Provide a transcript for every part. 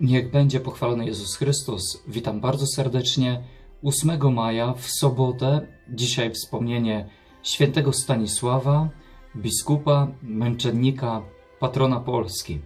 Niech będzie pochwalony Jezus Chrystus. Witam bardzo serdecznie. 8 maja w sobotę, dzisiaj wspomnienie świętego Stanisława, biskupa, męczennika, patrona Polski.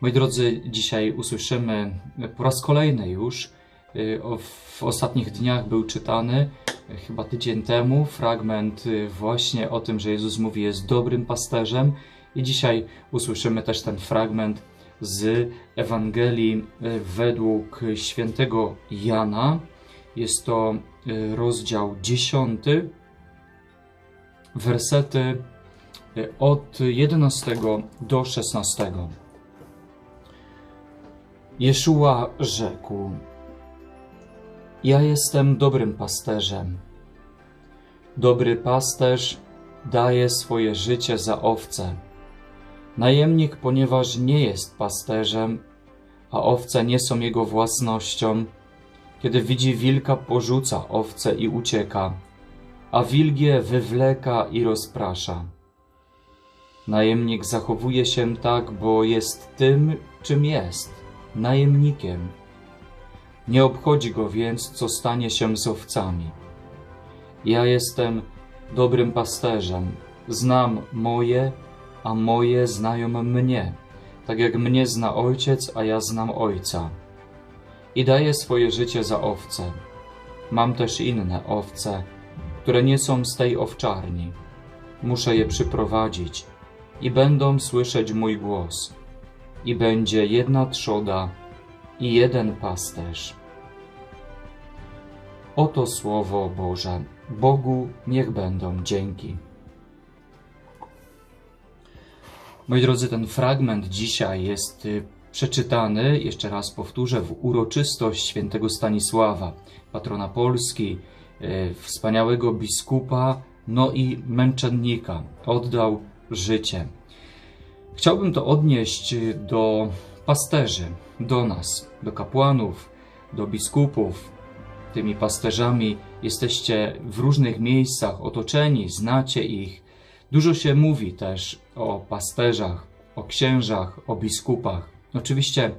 Moi drodzy, dzisiaj usłyszymy po raz kolejny już, y, w ostatnich dniach był czytany, y, chyba tydzień temu, fragment y, właśnie o tym, że Jezus mówi, jest dobrym pasterzem. I dzisiaj usłyszymy też ten fragment z Ewangelii y, według świętego Jana. Jest to y, rozdział 10, wersety y, od 11 do 16. Jeszua rzekł: Ja jestem dobrym pasterzem. Dobry pasterz daje swoje życie za owce. Najemnik, ponieważ nie jest pasterzem, a owce nie są jego własnością, kiedy widzi wilka, porzuca owce i ucieka, a wilgie wywleka i rozprasza. Najemnik zachowuje się tak, bo jest tym, czym jest najemnikiem. Nie obchodzi go więc, co stanie się z owcami. Ja jestem dobrym pasterzem, znam moje, a moje znają mnie, tak jak mnie zna ojciec, a ja znam ojca. I daję swoje życie za owce. Mam też inne owce, które nie są z tej owczarni. Muszę je przyprowadzić i będą słyszeć mój głos. I będzie jedna trzoda i jeden pasterz. Oto słowo Boże. Bogu niech będą dzięki. Moi drodzy, ten fragment dzisiaj jest y, przeczytany, jeszcze raz powtórzę, w uroczystość świętego Stanisława, patrona Polski, y, wspaniałego biskupa, no i męczennika. Oddał życie. Chciałbym to odnieść y, do pasterzy, do nas, do kapłanów, do biskupów. Tymi pasterzami jesteście w różnych miejscach otoczeni, znacie ich. Dużo się mówi też o pasterzach, o księżach, o biskupach. Oczywiście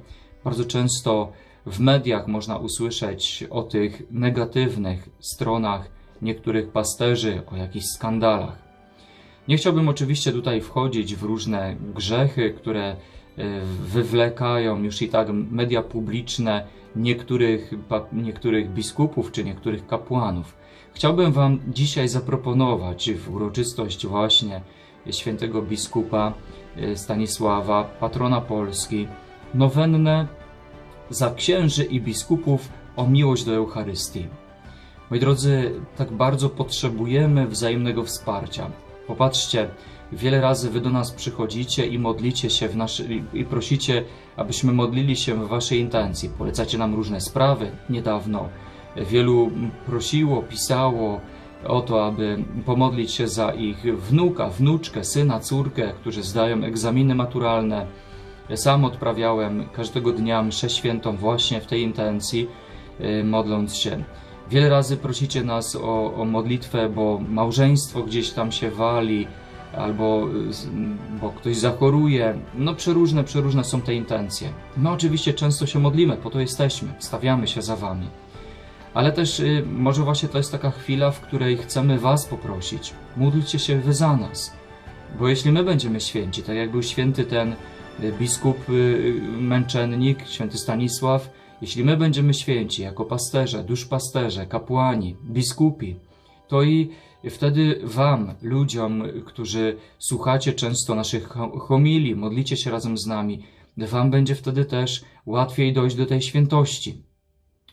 bardzo często w mediach można usłyszeć o tych negatywnych stronach niektórych pasterzy, o jakichś skandalach. Nie chciałbym oczywiście tutaj wchodzić w różne grzechy, które wywlekają już i tak media publiczne niektórych, niektórych biskupów czy niektórych kapłanów. Chciałbym Wam dzisiaj zaproponować w uroczystość właśnie świętego biskupa e, Stanisława, patrona Polski, nowennę za księży i biskupów o miłość do Eucharystii. Moi drodzy, tak bardzo potrzebujemy wzajemnego wsparcia. Popatrzcie, wiele razy wy do nas przychodzicie i modlicie się w i prosicie, abyśmy modlili się w waszej intencji. Polecacie nam różne sprawy. Niedawno wielu prosiło, pisało o to, aby pomodlić się za ich wnuka, wnuczkę, syna, córkę, którzy zdają egzaminy maturalne. Ja sam odprawiałem każdego dnia mszę świętą właśnie w tej intencji, y, modląc się. Wiele razy prosicie nas o, o modlitwę, bo małżeństwo gdzieś tam się wali, albo bo ktoś zachoruje. No przeróżne, przeróżne są te intencje. My oczywiście często się modlimy, po to jesteśmy, stawiamy się za wami. Ale też y, może właśnie to jest taka chwila, w której chcemy was poprosić. Módlcie się wy za nas. Bo jeśli my będziemy święci, tak jak był święty ten y, biskup, y, y, męczennik, święty Stanisław, jeśli my będziemy święci jako pasterze, duszpasterze, kapłani, biskupi, to i wtedy Wam, ludziom, którzy słuchacie często naszych ho- homilii, modlicie się razem z nami, Wam będzie wtedy też łatwiej dojść do tej świętości.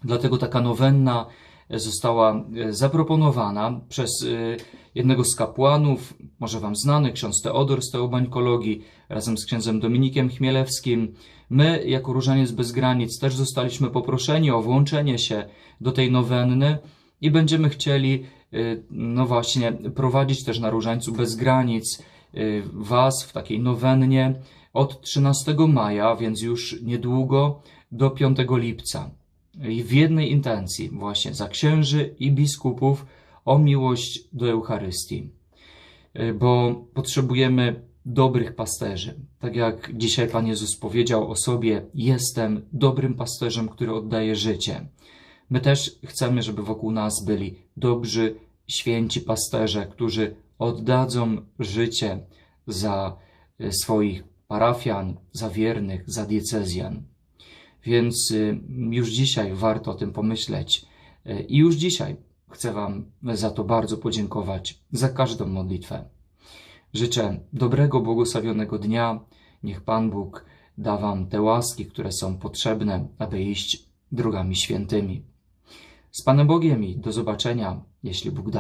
Dlatego taka nowenna została e, zaproponowana przez e, jednego z kapłanów, może Wam znany, ksiądz Teodor z Teobańkologii, razem z księdzem Dominikiem Chmielewskim. My, jako Różaniec Bez Granic, też zostaliśmy poproszeni o włączenie się do tej nowenny i będziemy chcieli, e, no właśnie, prowadzić też na Różańcu Bez Granic e, Was w takiej nowennie od 13 maja, więc już niedługo, do 5 lipca i w jednej intencji, właśnie za księży i biskupów o miłość do Eucharystii. Y, Bo potrzebujemy dobrych pasterzy. Tak jak dzisiaj Pan Jezus powiedział o sobie: Jestem dobrym pasterzem, który oddaje życie. My też chcemy, żeby wokół nas byli dobrzy, święci pasterze, którzy oddadzą życie za y, swoich parafian, za wiernych, za diecezjan. Więc y, już dzisiaj warto o tym pomyśleć. I już dzisiaj chcę Wam za to bardzo podziękować, za każdą modlitwę. Życzę dobrego, błogosławionego dnia. Niech Pan Bóg da Wam te łaski, które są potrzebne, aby iść drogami świętymi. Z Panem Bogiem i do zobaczenia, jeśli Bóg da.